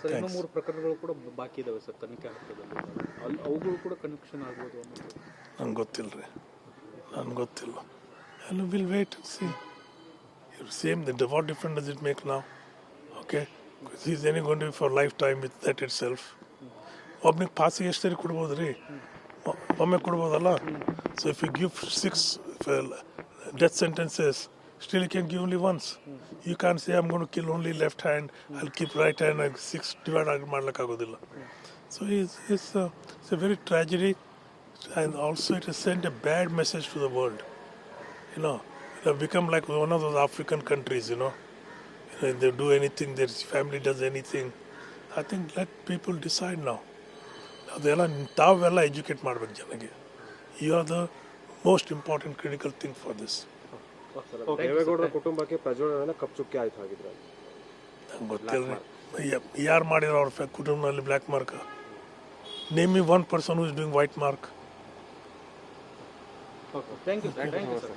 Sir ಇನ್ನೂ ಮೂರು ಪ್ರಕರಣಗಳು ಕೂಡ ಬಾಕಿ ಇದಾವೆ ಸರ್ ತನಿಖೆ ಹಂತದಲ್ಲಿ ಅಲ್ಲಿ ಅವುಗಳು ಕೂಡ ಕನೆಕ್ಷನ್ ಆಗ್ಬೋದು ನನಗೆ ಗೊತ್ತಿಲ್ಲ ರೀ. ನನಗೆ ಗೊತ್ತಿಲ್ಲ. ಎಲ್ಲ will wait see same the what different does it make ನಾವು okay is any be for lifetime with that itself ಒಬ್ನಿಗೆ ಪಾಸಿಗೆ ಎಷ್ಟು ಕೊಡ್ಬೋದು ರೀ? ಒಮ್ಮೆ ಕೊಡ್ಬೋದಲ್ಲ? So if you give six death sentences still can give only once. You can't say, I'm going to kill only left hand, I'll keep right hand, six six divide. So so is a, it's a very tragedy, and also it has sent a bad message to the world. You know, it have become like one of those African countries. You know, you know they do anything, their family does anything. I think let people decide now. ಅದೆಲ್ಲ ತಾವೆಲ್ಲ educate ಮಾಡ್ಬೇಕು ಜನಗೆ you are the most important critical thing for this ದೇವೇಗೌಡರ ಕುಟುಂಬಕ್ಕೆ ಪ್ರಜ್ವಲನ cup ಚುಕ್ಕೆ ಆಯ್ತು ಹಾಗಿದ್ರೆ ನಂಗೆ ಗೊತ್ತಿಲ್ಲ ಯಾರು ಮಾಡಿರೋ ಅವ್ರ ಕುಟುಂಬದಲ್ಲಿ black mark name me one person who is doing white mark okay thank you thank you sir